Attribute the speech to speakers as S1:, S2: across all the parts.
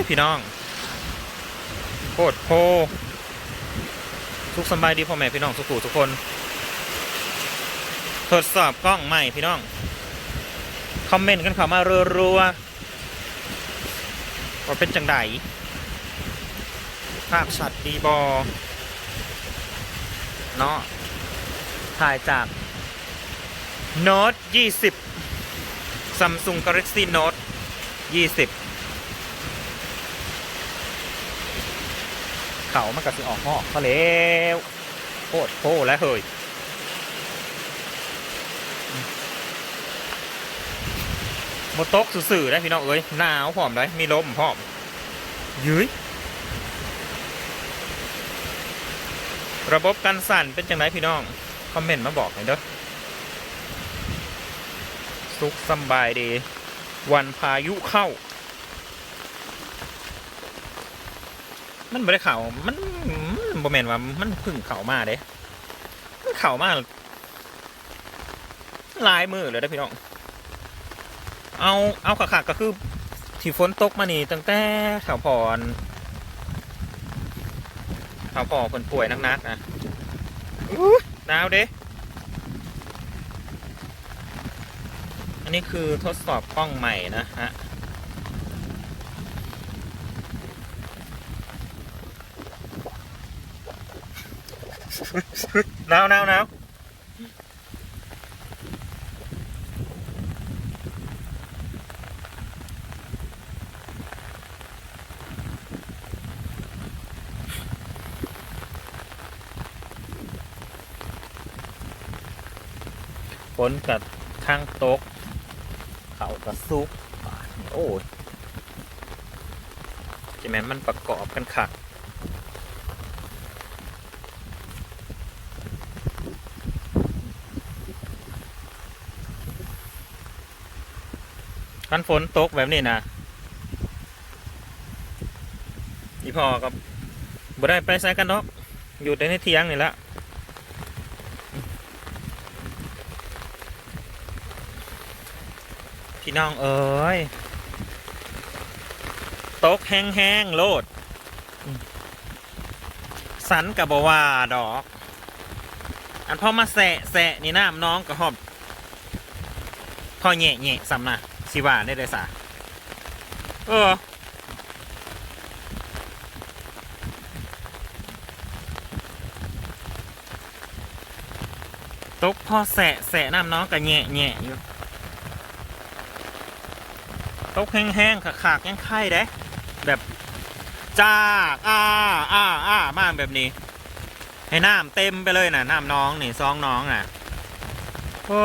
S1: ยพี่น้องโคตรโพทุกสบายดีพ่อแม่พี่น้องทุกผู้ทุกคน ทดสอบกล้องใหม่พี่น้อง คอมเมนต์กันเข้ามารัวๆว่าเป็นจังไดภาพชัดดีบอเนาะถ่ายจาก Note 20 Samsung Galaxy Note 20 เขามันก็สิออกหอกเขาแล้วโคตรโพแล้วเฮ้ยโมตกสื่อได้พี่น้องเอ้ยหนาวพร้อมเลยมีลมพอมยื้ยระบบกันสั่นเป็นจังไรพี่น้อง คอมเมนต์มาบอกหน่อยเด้อสุขสบายดี วันพายุเข้า มันไม่ได้เข่ามันมันบ่แม่นว่ามันพึ่งเข่ามาเด้มันเข่ามาลายมือเลยได้พี่น้อง เอาเอาขาขาก็คือที่ฝนตกมานี่ตั้งแต่แถวพรแถวพอคนป่วยนักๆนะอู้หนาวเด้อันนี้คือทดสอบกล้องใหม่นะฮะ หนาวหนาวหนาวฝนกับข้างตก เขากับซุกโอ้ยจะแม้นมันประกอบกันขัก คันฝนตกแบบนี้นะอีพอกับบ่ได้ไปใส่กันเนาะอยู่ในเทียงนี่แหละพี่น้องเอ๋ยตกแห้งๆโลด สันกับบว่าดอก อันพอมาแสะแสะนี่น้ำน้องก็หอบพอแง่แง่ๆซ้ำนะ สิว่าได้เลยสาเออ ตกพอแสะแสะน้ำน้องก็แง่แง่อยู่ ตกแห้งๆขากๆยังไข่เด้แบบจ้าอ้าอ้าอ้ามากแบบนี้ ให้น้ำเต็มไปเลยนะน้ำน้องนี่ซองน้องอะโอ้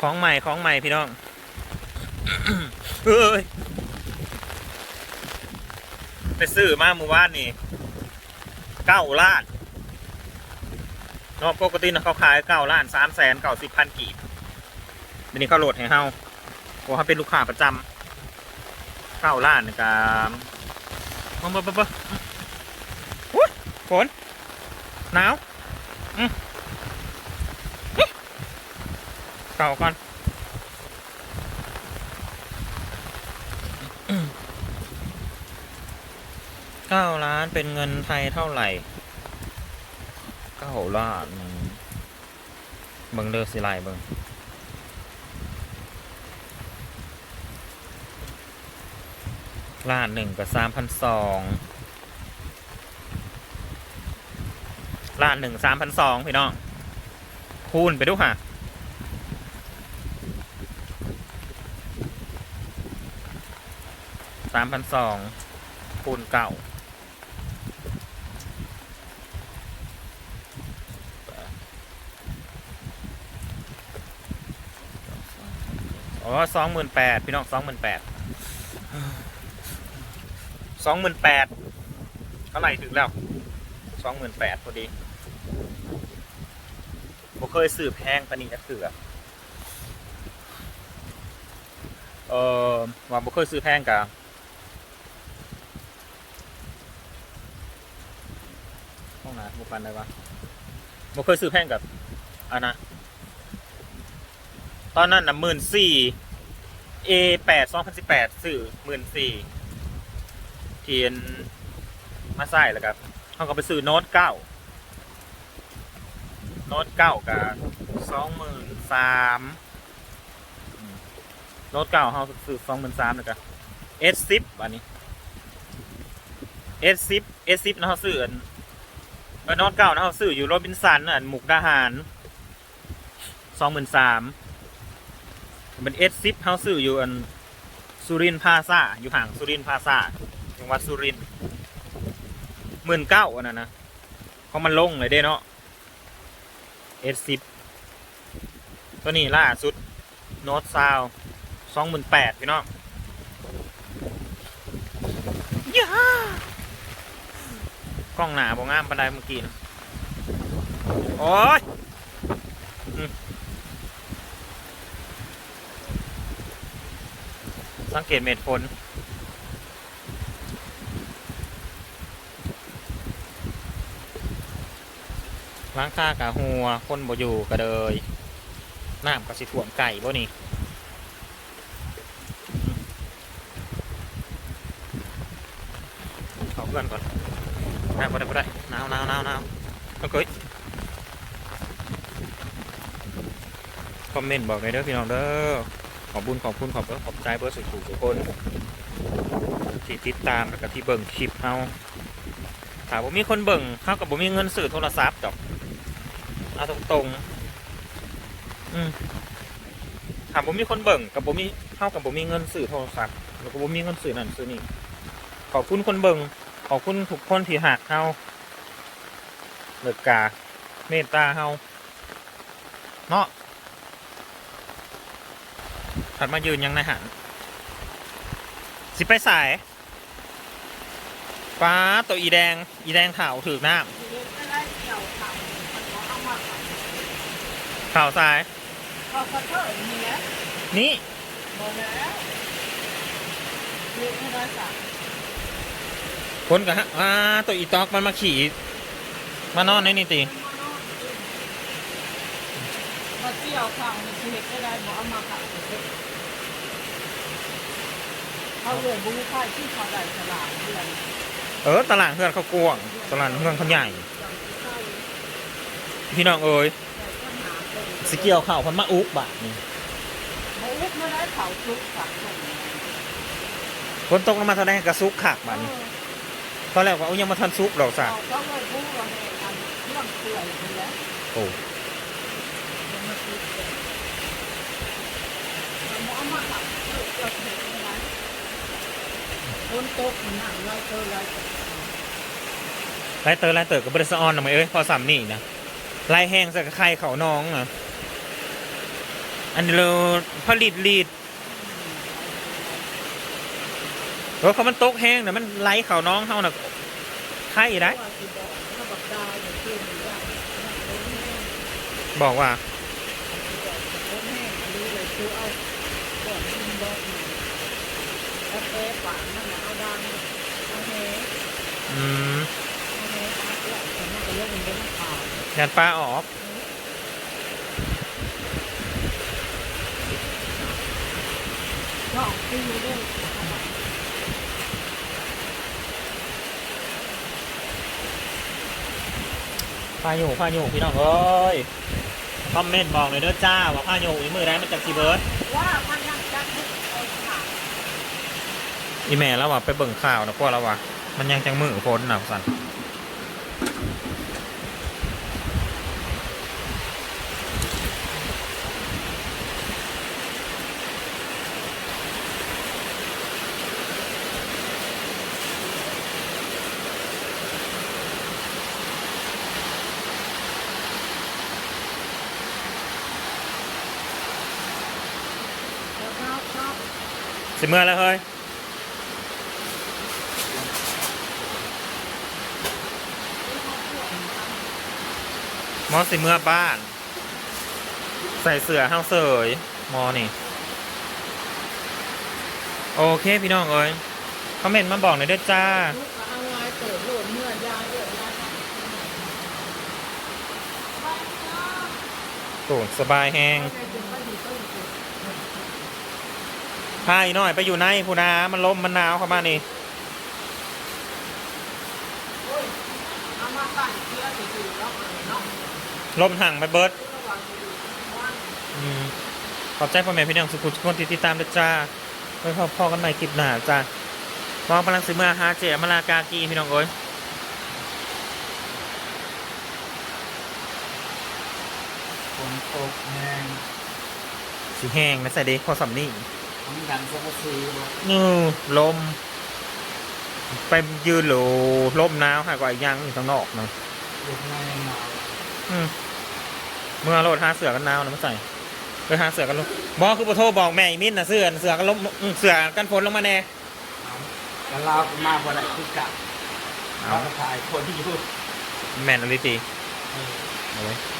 S1: ของใหม่ของใหม่พี่น้องเอ้ยไปซื้อมาเมื่อวานนี่เก้าล้านนาะปกตินะเขาขายเก้าล้านสามแสนเก้าสิบพันกีบเดี๋ยวนี้เขาโหลดให้เฮาเพราะเขาเป็นลูกค้าประจำเก้าล้านกับมาเบเบอุ้ยฝนหนาวอืมอิ๊ะ เก่าก่อนเก้าล้านเป็นเงินไทยเท่าไหร่เก้าล้านเบิ่งเลือสิไลเบิ่งล้านหนึ่งกับสามพันสองล้านหนึ่งสามพันสองพี่น้อง คูณไปดูค่ะามพันสองคูณเก่าอ๋อสองหมื่นแปดพี่น้องสองหมื่นแปดสองหมื่นแปดเท่าไหร่ถึงแล้วสองหมื่นแปดพอดีผมเคยสืบแพงปนนี้นะคือเออว่าบ่เคยซื้อแพงกับ องไหนบุปันได้ปะบ่เคยซื้อแพงกับอันนะตอนนั้นน่ะหมื่นสี่ A แปดสองพันสิบแปดซื้อหมื่นสี่เทียนมาใส่แล้วครับเขาก็ไปซื้อโน้ตเก้าโน้ตเก้ากับสองหมื่นสามโน้ตเก้าเขาซื้อสองหมื่นสามแล้วก็เอสซิปอันนี้เอสซิปเอสซิปนะเขาซื้อ อันเออโน้ตเก้านะเขาซื้ออยู่โรบินสันอันมุกดาหารสองหมื่นสามเป็นเอสซิปเฮาซื้ออยู่อันสุรินทร์พาซาอยู่ห่างสุรินทร์พาซาจังหวัดสุรินหมื่นเก้าอันนั้นนะเพราะมันลงเลยเด้เนาะเอสซิปตัวนี้ล่าสุดโน้ตซาวสองหมื่นแปดพี่น้องย้าก ล้องหนาบงามปันไดเมื่อกี้นะโอ้ยสังเกตเม็ดฝนล้างค่ากะหัว คนบ่อยู่ก็เลยน้ำก็สิถ่วมไก่บ่นี่เขาเพื่อนก่อน น้ำบ่ได้บ่ได้หนาวหนาวหนาวหนาวโอเคคอมเมนต์บอกหน่อยเด้อพี่น้องเด้อขอบุญขอบคุณขอบขอบใจเบอร์สุดๆทุกคนที่ติดตามแล้วก็ที่เบิ่งคลิปเฮาถามว่ามีคนเบิ่งเขากับผมมีเงินซื้อโทรศัพท์ดอกเอาตรงๆอืมถามผมมีคนเบิ่งกับผมมีเข้ากับผมมีเงินซื้อโทรศัพท์แล้วก็ผมมีเงินซื้อนั่นซื้อนี่ขอบคุณคนเบิ่ง ขอบคุณทุกคนที่หักเฮาเลิกกา เมตตาเฮาเนาะถัดมายืนยังในหันสิไปสายป้าตัวอีแดง อีแดงขาวถือหน้าข่าวสาย
S2: นี้
S1: คนกับฮะอ่าตัวอีตอกมันมาขี่ มานอนในนี่ตี
S2: มาเที่ยวข้างนี่คือเห็ดได้ได้บอกเอามาขับเขาเลยบูค่ายที่เขาได้ฉลาดเพื่อน
S1: เออตลาดเพื่อนเขากวางตลาดเพื่อนเขาใหญ่ พี่น้องเอ้ยสเกียวข่าวพันมาอุกบาทนี่
S2: เขาอุกไม่ได้เขาทุกสักคน
S1: คนตกลงมาเท่าไหร่กระซุกขากบาทนี่ ตอนแรกว่าเอายังมาทันซุกดอกสัก
S2: เขาก็เลยบูว่าแม่อันเรื่องเปื่อยไปแล้ว
S1: โอ้
S2: ยังมาคิดเลยมันเอามาขับเพื่อจะเห็นไหมคนตกหนังเราเจออะไร
S1: ไล่เตอร์ไล่เตอร์กับบริษัทออนทำไมเอ้ยพอสามนี่นะไล่แห้งใส่กับไข่เขาน้องอะอันนี้เราผลิตลีด รถเขามันตกแห้งนะมันไล่เขาน้องเขาน่ะไข่ได้
S2: บอกว่างที่มีว่าต้นแห้ง
S1: บอกว่า
S2: ต้นแห้งรู้เลยคือเอาก่อนกินบอกหนึ่งแล้วแปะฝานนั่นน่ะเอาอื
S1: ม
S2: เอาแห้เอาเปลือกแต่มันก็เลือกมันเป็นขาว
S1: ยันปลาออก
S2: ก็ตีด้วย
S1: พายุพายุพี่น้องเอ้ยคอมเมนต์บอกเลยเด้อจ้าว่าพายุอีมือได้มันจากซีเบิร์ด
S2: ว่ามันยังจะให้เอาขาด
S1: อีแม่แล้วว่าไปเบิ่งข่าวนะพวกเราว่ามันยังจังมือพ้นนะสัน
S2: แล้วข้าวข้าว
S1: สิเมื่อแล้วเฮ้ยมอสิเมื่อบ้าน ใส่เสื้อห้าวเสยมอนี่ โอเคพี่น้องเอ้ยคอมเมนต์มาบอกหน่อยด้อจ้า
S2: ลูดโหลดเมื่อยาเยอะยาสั่งว่า
S1: โอ้สบายแห้ง พาอีน้อยไปอยู่ในพูนามันลมมันหนาวเข้ามานี่
S2: เอามาตั้งเชื้อถือๆแล้วเนาะ
S1: ลมห่างไปเบิด
S2: ระหว่างที่ว่าง
S1: อืมขอบใจพ่อแม่พี่น้องสุขุมทุกคนที่ติดตามด้วยจ้าไว้พบพ่อกันใหม่คลิปหน้าจ้ามองพลังซื้อเมื่อฮาเจมาลากากีพี่น้องเอ้ย
S3: ฝนตกแห้ง
S1: สีแห้งนะใส่เด็กพอสำนี่
S3: ทั้งดันสักซีบ่
S1: นูลม ไปยืนโหลลมหนาวหากว่าอีกอยังอยู่ข้างนอกนะ
S3: อยู่ข้างในหนาว
S1: อืมเมื่อโหลดหาเสือกันหนาวนะไม่ใส่ไปหาเสือกันลมบอกคือปโทรบอกแม่อีมินนะเสือเสือกันลมอืมเสือกันฝนลงมาแน่
S3: แล้วเราก็มาบ่ได้คือกลับ
S1: เอา
S3: เราก็ถ่ายคนที่อยู่
S1: แม่นอลิตี
S3: เออ
S1: เอาไว้
S3: เ